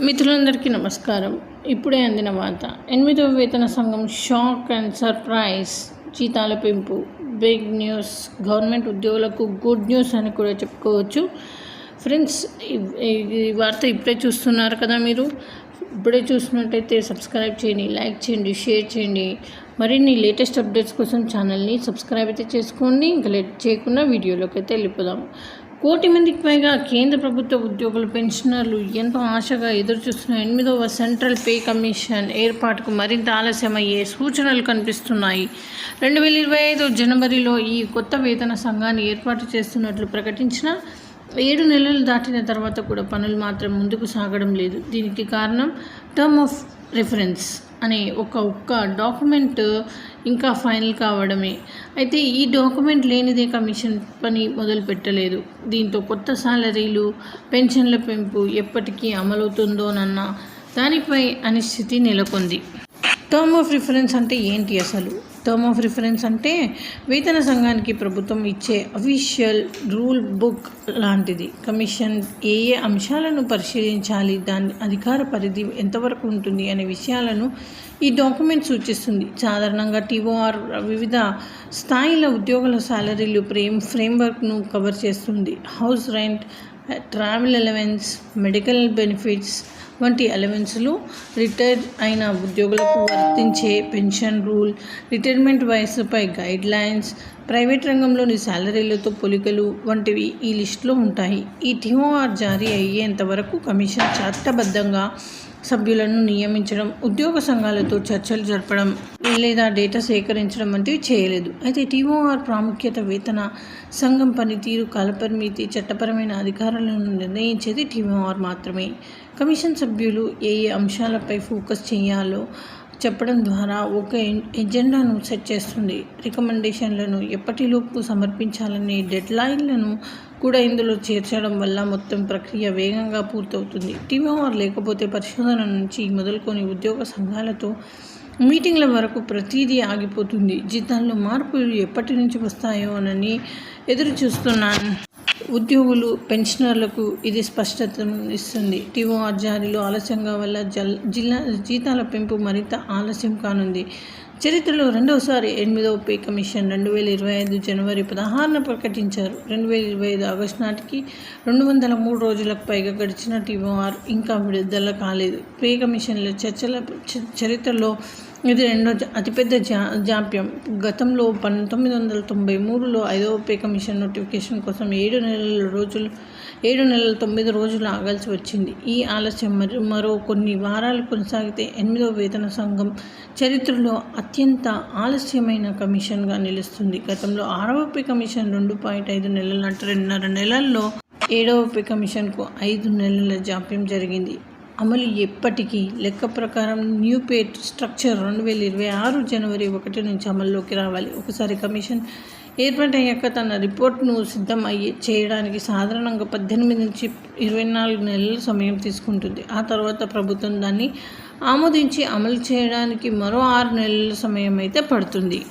మిత్రులందరికీ నమస్కారం. ఇప్పుడే అందిన వార్త. ఎనిమిదవ వేతన సంఘం షాక్ అండ్ సర్ప్రైజ్ జీతాల పెంపు. Big news. గవర్నమెంట్ ఉద్యోగులకు గుడ్ న్యూస్ అని కూడా చెప్పుకోవచ్చు. ఫ్రెండ్స్ ఈ వార్త ఇప్పుడే చూస్తున్నారు కదా మీరు? ఇప్పుడే చూసినట్టయితే సబ్స్క్రైబ్ చేయండి లైక్ చేయండి షేర్ చేయండి. మరిన్ని లేటెస్ట్ అప్డేట్స్ కోసం ఛానల్ని సబ్స్క్రైబ్ అయితే చేసుకోండి. ఇంకా లేట్ చేయకుండా వీడియోలోకి అయితే వెళ్ళిపోదాం. కోటి మందికి పైగా కేంద్ర ప్రభుత్వ ఉద్యోగుల పెన్షనర్లు ఎంతో ఆశగా ఎదురుచూస్తున్న ఎనిమిదవ సెంట్రల్ పే కమిషన్ ఏర్పాటుకు మరింత ఆలస్యమయ్యే సూచనలు కనిపిస్తున్నాయి. రెండు వేల ఇరవై ఐదు జనవరిలో ఈ కొత్త వేతన సంఘాన్ని ఏర్పాటు చేస్తున్నట్లు ప్రకటించిన ఏడు నెలలు దాటిన తర్వాత కూడా పనులు మాత్రం ముందుకు సాగడం లేదు. దీనికి కారణం టర్మ్ ఆఫ్ రిఫరెన్స్ అనే ఒక ఒక్క డాక్యుమెంట్ ఇంకా ఫైనల్ కావడమే. అయితే ఈ డాక్యుమెంట్ లేనిదే కమిషన్ పని మొదలు పెట్టలేదు. దీంతో కొత్త సాలరీలు పెన్షన్ల పెంపు ఎప్పటికీ అమలవుతుందోనన్న దానిపై అనిశ్చితి నెలకొంది. టర్మ్ ఆఫ్ రిఫరెన్స్ అంటే ఏంటి అసలు? టర్మ్ ఆఫ్ రిఫరెన్స్ అంటే వేతన సంఘానికి ప్రభుత్వం ఇచ్చే అఫీషియల్ రూల్ బుక్ లాంటిది. కమిషన్ ఏ ఏ అంశాలను పరిశీలించాలి దాని అధికార పరిధి ఎంతవరకు ఉంటుంది అనే విషయాలను ఈ డాక్యుమెంట్ సూచిస్తుంది. సాధారణంగా టీఓఆర్ వివిధ స్థాయిల ఉద్యోగుల శాలరీలు ఫ్రేమ్ ఫ్రేమ్వర్క్ను కవర్ చేస్తుంది. House rent travel allowance medical benefits వంటి అలవెన్స్లు రిటైర్ అయిన ఉద్యోగులకు వర్తించే పెన్షన్ రూల్ రిటైర్మెంట్ వయసుపై గైడ్ లైన్స్ ప్రైవేట్ రంగంలోని శాలరీలతో పొలికలు వంటివి ఈ లిస్టులో ఉంటాయి. ఈ టీఓఆర్ జారీ అయ్యేంత వరకు కమిషన్ చట్టబద్ధంగా సభ్యులను నియమించడం ఉద్యోగ సంఘాలతో చర్చలు జరపడం లేదా డేటా సేకరించడం వంటివి చేయలేదు. అయితే టీఓఆర్ ప్రాముఖ్యత వేతన సంఘం పనితీరు కాలపరిమితి చట్టపరమైన అధికారాలను నిర్ణయించేది టీఓఆర్ మాత్రమే. కమిషన్ సభ్యులు ఏ ఏ అంశాలపై ఫోకస్ చేయాలో చెప్పడం ద్వారా ఒక ఎజెండాను సెట్ చేస్తుంది. రికమెండేషన్లను ఎప్పటిలోపు సమర్పించాలనే డెడ్లైన్లను కూడా ఇందులో చేర్చడం వల్ల మొత్తం ప్రక్రియ వేగంగా పూర్తవుతుంది. టీఓఆర్ లేకపోతే పరిశోధన నుంచి మొదలుకొని ఉద్యోగ సంఘాలతో మీటింగ్ల వరకు ప్రతిదీ ఆగిపోతుంది. జీతాల్లో మార్పులు ఎప్పటి నుంచి వస్తాయో అని ఎదురు చూస్తున్నాను ఉద్యోగులు పెన్షనర్లకు ఇది స్పష్టతను ఇస్తుంది. టీఓఆర్ జారీలో ఆలస్యంగా వల్ల జల్ జిల్లా జీతాల పెంపు మరింత ఆలస్యం కానుంది. చరిత్రలో రెండవసారి ఎనిమిదవ పే కమిషన్ రెండు వేల ఇరవై ఐదు జనవరి పదహారున ప్రకటించారు. రెండు వేల ఇరవై ఐదు ఆగస్టు నాటికి రెండు వందల మూడు రోజులకు పైగా గడిచిన టీఓఆర్ ఇంకా విడుదల కాలేదు. పే కమిషన్ల చర్చల చరిత్రలో ఇది రెండో అతిపెద్ద జా జాప్యం. గతంలో పంతొమ్మిది వందల తొంభై మూడులో ఐదవ పే కమిషన్ నోటిఫికేషన్ కోసం ఏడు నెలల రోజులు ఏడు నెలల తొమ్మిది రోజులు ఆగాల్సి వచ్చింది. ఈ ఆలస్యం మరి మరో కొన్ని వారాలు కొనసాగితే ఎనిమిదవ వేతన సంఘం చరిత్రలో అత్యంత ఆలస్యమైన కమిషన్గా నిలుస్తుంది. గతంలో ఆరవ పే కమిషన్ రెండు పాయింట్ ఐదు నెలల రెండున్నర నెలల్లో ఏడవ పే కమిషన్కు ఐదు నెలల జాప్యం జరిగింది. అమలు ఎప్పటికీ లెక్క ప్రకారం న్యూ పే స్ట్రక్చర్ రెండు వేల ఇరవై ఆరు జనవరి ఒకటి నుంచి అమల్లోకి రావాలి. ఒకసారి కమిషన్ ఏర్పాటయ్యాక తన రిపోర్ట్ను సిద్ధం అయ్యి చేయడానికి సాధారణంగా పద్దెనిమిది నుంచి ఇరవై నాలుగు నెలల సమయం తీసుకుంటుంది. ఆ తర్వాత ప్రభుత్వం దాన్ని ఆమోదించి అమలు చేయడానికి మరో ఆరు నెలల సమయం అయితే పడుతుంది.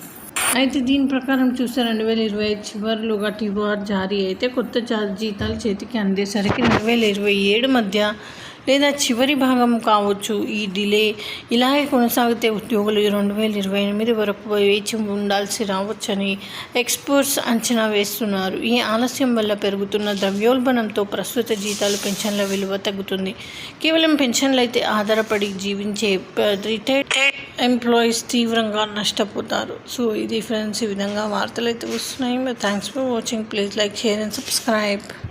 అయితే దీని ప్రకారం చూస్తే రెండు వేల ఇరవై ఐదు చివరిలోగా టీఓఆర్ జారీ అయితే కొత్త జీతాలు చేతికి అందేసరికి రెండు వేల ఇరవై ఏడు మధ్య లేదా చివరి భాగం కావచ్చు. ఈ డిలే ఇలాగే కొనసాగితే ఉద్యోగులు రెండు వేల ఇరవై ఎనిమిది వరకు వేచి ఉండాల్సి రావచ్చని ఎక్స్పర్ట్స్ అంచనా వేస్తున్నారు. ఈ ఆలస్యం వల్ల పెరుగుతున్న ద్రవ్యోల్బణంతో ప్రస్తుత జీతాలు పెన్షన్ల విలువ తగ్గుతుంది. కేవలం పెన్షన్లు అయితే ఆధారపడి జీవించే రిటైర్డ్ ఎంప్లాయీస్ తీవ్రంగా నష్టపోతారు. సో ఇది ఫ్రెండ్స్ ఈ విధంగా వార్తలు అయితే వస్తున్నాయి thanks for watching. Please like share and subscribe.